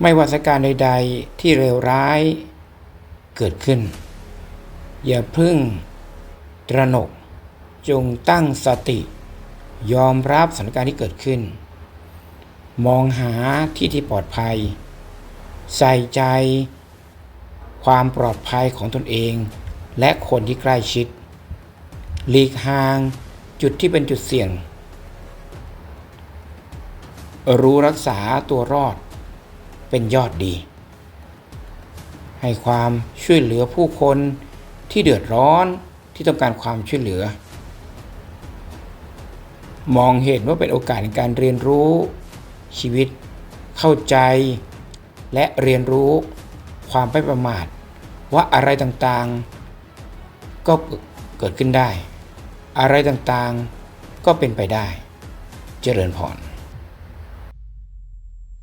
ไม่ว่าสถานการใด ๆ ที่เลวร้ายเกิดขึ้น อย่าพึ่ง ตระหนก จงตั้งสติ ยอมรับสถานการณ์ที่เกิดขึ้น มองหาที่ที่ปลอดภัย ใส่ใจ ความปลอดภัยของตนเอง และคนที่ใกล้ชิด หลีกห่างจุดที่เป็นจุดเสี่ยง รู้รักษาตัวรอด เป็นยอดดี ให้ความช่วยเหลือผู้คนที่เดือดร้อนที่ต้องการความช่วยเหลือ มองเห็นว่าเป็นโอกาสในการเรียนรู้ ชีวิต เข้าใจ และเรียนรู้ความไม่ประมาท ว่าอะไรต่างๆ ก็เกิดขึ้นได้ อะไรต่างๆก็เป็นไปได้ เจริญพร